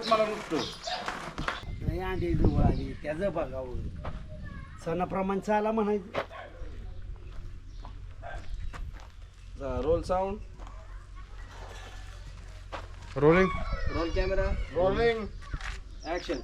पाठवल्यात मला नुसतं. नाही अंडी जवळ आली त्याचं बघावं. सणाप्रमाणे चाला म्हणायचं. Roll sound rolling roll camera rolling action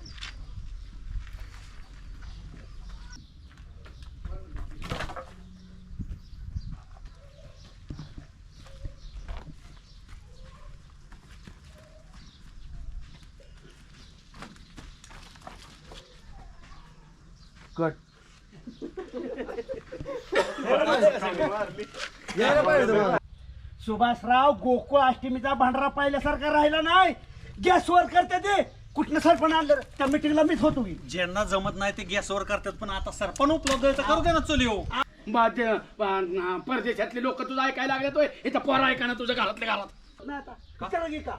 cut. Subhashrao Gokul अष्टमीचा भांडरा पाहिल्यासारखा राहिला नाही. गॅसवर करते ते. कुठनं सरपण आणलं? त्या मिटिंगला मीच होतो की. ज्यांना जमत नाही ते गॅसवर करतात पण आता सरपण उपलब्ध आहे तर करू दे ना चुली हो माझे परदेशातले लोक तुझं ऐकायला लागले तो इथं पोरा ऐका ना तुझ्या घरातल्या घरात. नाही आता. विचारा की का?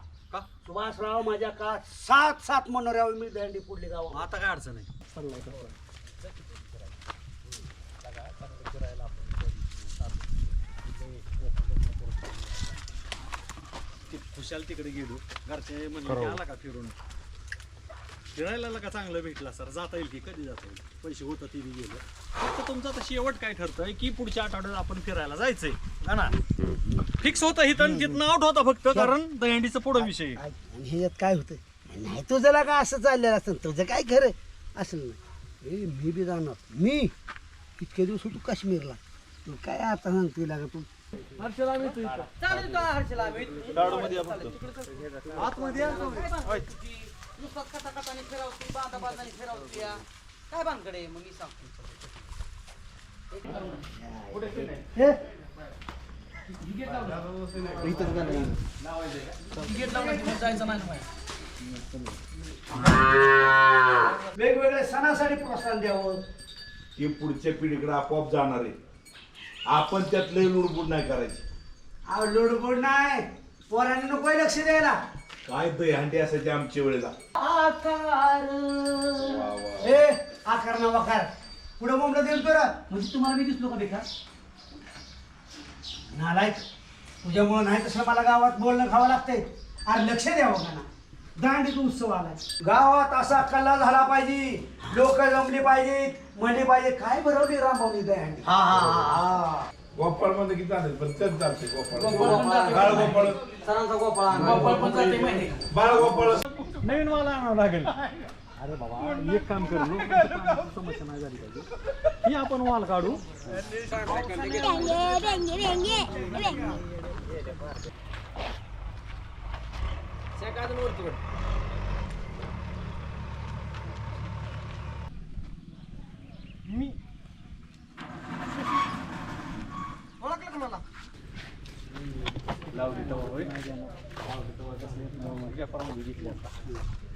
सुभाषराव माझ्या का सात सात मनोऱ्यावर मी दंडी पुढली गाव आता काय अडचण आहे? ते खुशाल तिकडे गेलो. घरचे म्हणले की आला का फिरून? फिरायला का? चांगलं भेटला सर. जाता येईल की? कधी जाता येईल? पैसे होतं ते बी गेलं. फक्त तुमचं आता शेवट काय ठरतंय की पुढच्या आठवड्यात आपण फिरायला जायचंय? हा ना? फिक्स होतं हिथं तिथनं आउट होता फक्त कारण दहीहंडीचा पुढं विषय आहे. आणि ह्याच्यात काय होतंय? नाही तुझं लागा असं चाललेलं असतं तुझं काय खरं? असं नाही. ए, मी बी जाणार. मी? इतके दिवस होतो काश्मीरला. तू काय आता सांगते लागा तू? काय भानकडे मग मी सांगतो. हे? जायचं नाही ना वेगवेगळ्या सणासाठी प्रोत्साहन द्यावं. ते पुढच्या पिढीकडे आपोआप जाणार आहे. आपण त्यात लय लुडबुड नाही करायची. अहो लोडगोड नाही. पोरांनी नको लक्ष द्यायला. काय दहीहंडी असायची आमच्या वेळेला. आकार. वा, वा. हे आकार ना वकार. पुढे बोंबला देईल तर म्हणजे तुम्हाला मी दिसलो का बेकार नालायक तुझ्यामुळं नाही तसं मला गावात बोलणं खावं लागतंय. अरे लक्ष द्यावं का ना दांडीत उत्सव आलाय. गावात असा कल्ला झाला पाहिजे लोक जमली पाहिजेत म्हणले पाहिजे काय भरवली रामभाऊनी दहंडी हा हा हा. हा. गोपाळमध्ये किती चालेल पण तेच चालते गोपाळ गोपाळ. बाळ गोपाळ. सरांचा गोपाळ. गोपाळ. पण जाते माहिती आहे का? बाळ गोपाळ. नवीन मला आणावं लागेल. अरे बाबा एक काम करू समस्या नाही झाली पाहिजे. ही आपण वाल काढू. Rengi, rengi, rengi, अजून वरती मी ओळखलं का मला? लावली तेव्हा होय लावली तेव्हा कसली व्यापारामध्ये घेतली आता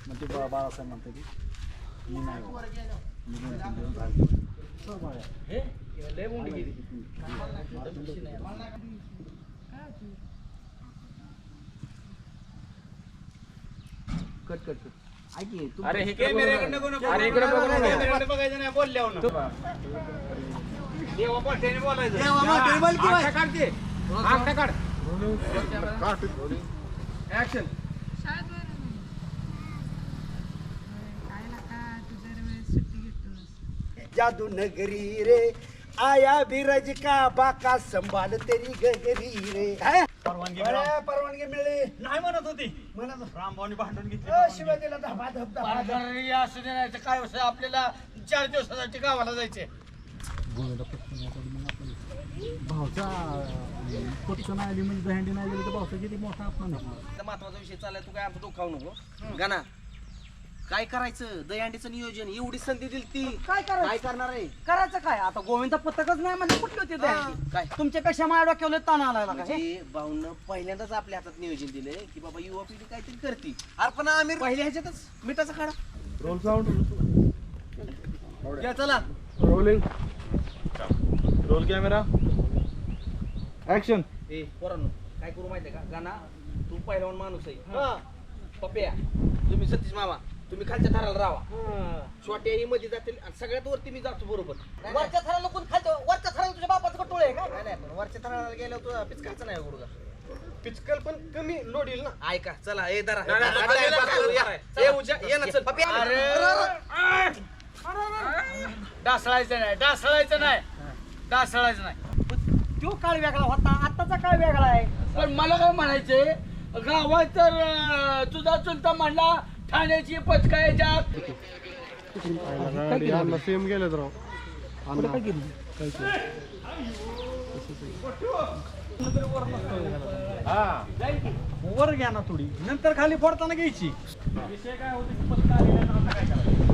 मग ते बा- बाळासाहेब म्हणते की मी नाही मी दोन तीन दिवस हे लय मुंडी गेली कट कट कट ऐक की, तू- अरे इकडे अरे इकडे बघायचं नाही बोलल्यावर देवा मोठ्याने बोलायचं. आगटा काढ ते. आगटा काढ. ऍक्शन जादू नगरी रे आया बिरज का बाका संभाल तेरी गगरी रे. काय? परवानगी अरे, मिळाली. परवानगी मिळली. नाही म्हणत होती. म्हणत रामभाऊनी भांडून घेतली. अ, शिवाजीला धबा धब धबा धब. अरे, असू दे नाही तर काय विषय आपल्याला चार दिवसासाठी गावाला जायचे भावचा पक्ष नाही आली म्हणजे दहंडी नाही गेली तर भावचा किती मोठा अपमान आहे. आता महत्त्वाचा विषय चाललाय तू काय आमचं डोकावू नको. गाना काय करायचं? दहीहंडीचं नियोजन एवढी संधी दिली ती. काय काय करणार आहे? करायचं काय? आता गोविंदा पथकच नाही म्हणजे कुठली होती दहीहंडी? काय? तुमच्यापेक्षा माझ्या डोक्यावर लय ताण आला का हे? म्हणजे भाऊनं पहिल्यांदाच आपल्या हातात नियोजन दिलंय की बाबा युवा पिढी काहीतरी करते. अरे पण आम्ही पहिल्या ह्याच्यातच मिठाचा खाडा. रोल साऊंड या चला. रोलिंग रोल कॅमेरा ऍक्शन ए पोरांनो काय करू माहितीये का? गाना तू पहिलवान माणूस आहे. पप्या तुम्ही सतीश मामा. तुम्ही खालच्या थराला राहा. छोट्या आणि मध्ये जातील आणि सगळ्यात वरती मी जातो बरोबर. वरच्या थराला कोण खालच्या वरच्या थराला तुझ्या बापाचं कटोळ आहे का? नाही नाही पण वरच्या थराला गेल्यावर तुझा पिचकायचं नाही गुडगा पिचकल पण कमी लोड येईल ना. ऐका चला ए दरा उजा ये ना चल. डासळायचं नाही डासळायचं नाही. डासळायचं नाही. तो काळ वेगळा होता आताचा काळ वेगळा आहे. पण मला काय म्हणायचंय गावात तर तुझा चुलता म्हणला ठाण्याची पचकायच्यात सेम गेले तर वर घ्या ना थोडी. नंतर खाली फोडताना घ्यायची. विषय काय होतो की पत्ता आलेला तर आता काय करायचं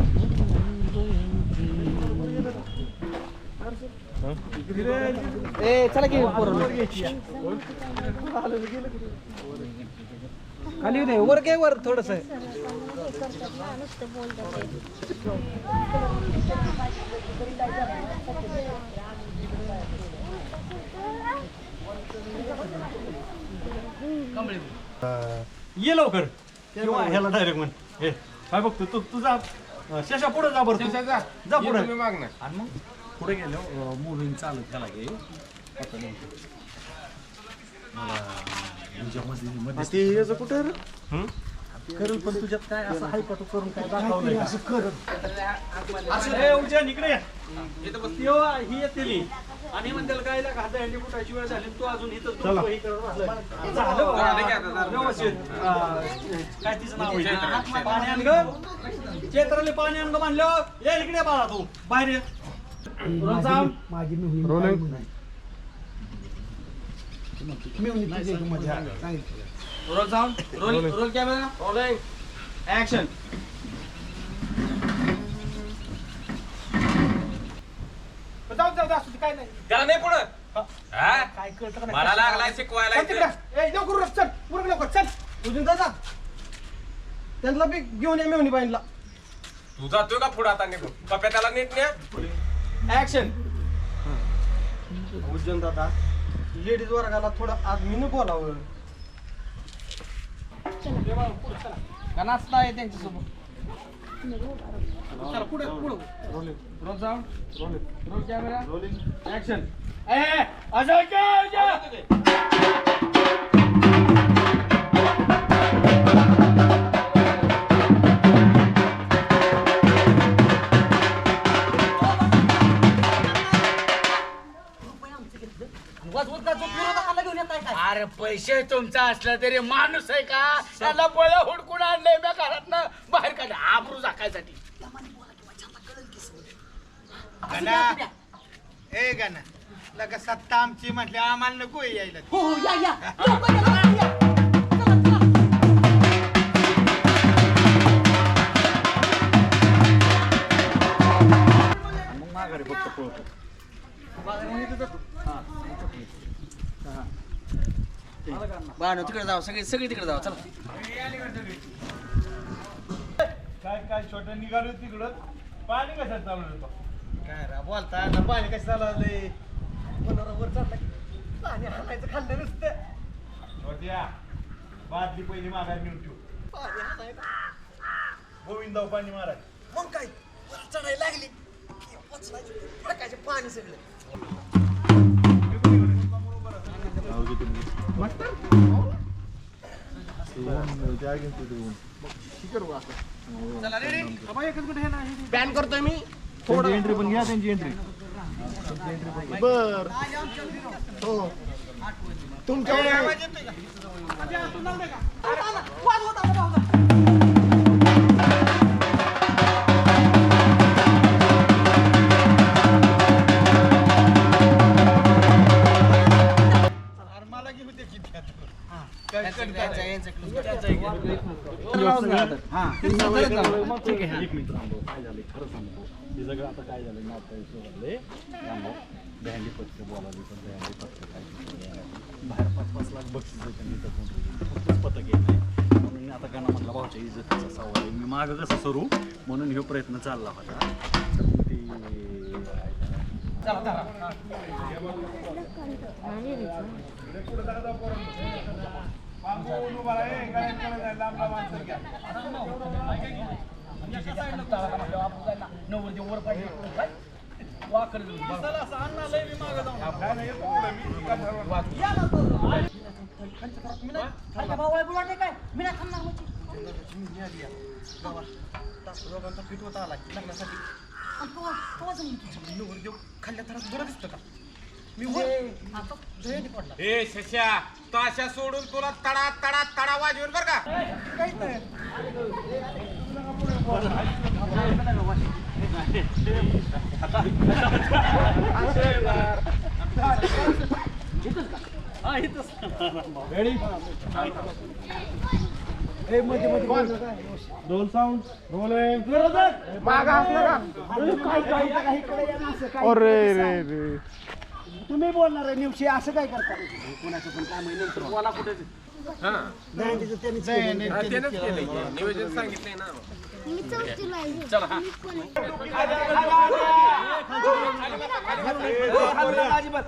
ए चला की. वर घ्यायची खाली नाही वर काय वर थोडस. ये लवकर. किंवा ह्याला डायरेक्ट म्हण. हे. काय बघतो तू तुझा शेषा पुढे जा बरं तू. जा. पुढे. आणि मग? पुढे गेलो मुलीन चालत त्याला घे. मला कुठं हं? करेल पण तुझ्यात काय असं आहे का तू करून काय दाखवलंय असं कर असं रे उद्या इकडे या. तेव्हा ही येते आणि म्हणतील काय लागा हात हँडी फुटायची वेळ झाली तू अजून इथं तू हे करत बसलाय. झालं बघा. व्यवस्थित अं, काय तिचं नाव आहे? पाणी आण ग चेत्राले पाणी आण ग म्हणलं ये इकडे बाळा तू बाहेर ये माझी मिळून Rolling. सांगितलं roll roll roll camera rolling action जाऊ जाऊ असू दे, काय नाही. त्याला नाही पुढं. काय कळतं का नाही? मला लागलाय शिकवायला चल तिकडं. ए, लवकर उरक, चल. उरक लवकर चल. तुझून दादा त्यांना बी घेऊन ये मेवणी बाईंना. तू जातोय का पुढे आता निघून? पप्या त्याला नीट न्या ऍक्शन उज्जैन दादा. लेडीज वर्गाला थोडं आज मी बोलावं का नाचता आहे त्यांच्यासोबत? चला पुढे पुढे. रोल जाऊन रोल कॅमेरा ऍक्शन ए अजय काय अजय. तुमचा असला तरी माणूस आहे का? त्याला बळ हुडकून आणलंय मी घरात बाहेर काढ आबरू झाकायसाठी. ए गाना लगा सत्ता आमची म्हटली आम्हाला नको यायला. हो हो या या. लवकर या, लवकर या. चला, चला. मग माघारी फक्त पळतो बाण तिकडे जाऊ सगळे सगळे तिकडे जाऊ चला. काय काय छोट्या निघालो तिकडं. पाणी कशात चालू होतं काय रा बोलता आता पाणी कसं चालवलंय वर चाललाय. पाणी हाणायचं खाल्लं नुसतं. छोट्या बादली पहिली माघार घेऊन ठेव. पाणी हाणायचं गोविंदाव पाणी माराय मग काय? चढायला लागली. फडकायचं पाणी सगळं. बॅन करतोय मी एंट्री पण घ्या त्यांची एंट्री बर हो तुमच्याकडे एक मिनिट थांबव काय झालं खरं सांगतो हे सगळं आता काय झालं नाव आता झाले थांबव बँडी पत्क बोलावली पण बँडी पत्क काय बाहेर पाच पाच लाख बक्षीस त्यांनी तर कोण फक्तच पथक येत नाही म्हणून मी आता गाणं म्हटलं भाऊच्या इज्जतीचा सवाल आहे मी मागं कसं सरू म्हणून हे प्रयत्न चालला होता तर ते नव्वद वर पाहिजे वाकर काय? मी नाही थांबणार म्हणजे. मी आली या गावात तास दोघांचा फिट होता. आलाय लग्नासाठी खाल्ल्या थरात बरं दिसतं का? मी ए शशा ताशा सोडून तुला तडा तडा तडा वाजवेल बर का? काहीच नाही. हा इथंच ए, मध्ये मध्ये बोललं काय? साऊंड काय काय असं काय अरे रे? रे. तुम्ही बोलणार आहे निवशी असं काय करता? कोणाचं पण काम आहे नंतर मला कुठे. नियोजन सांगितलंय ना. मी चौथीला आहे. मी पण अजिबात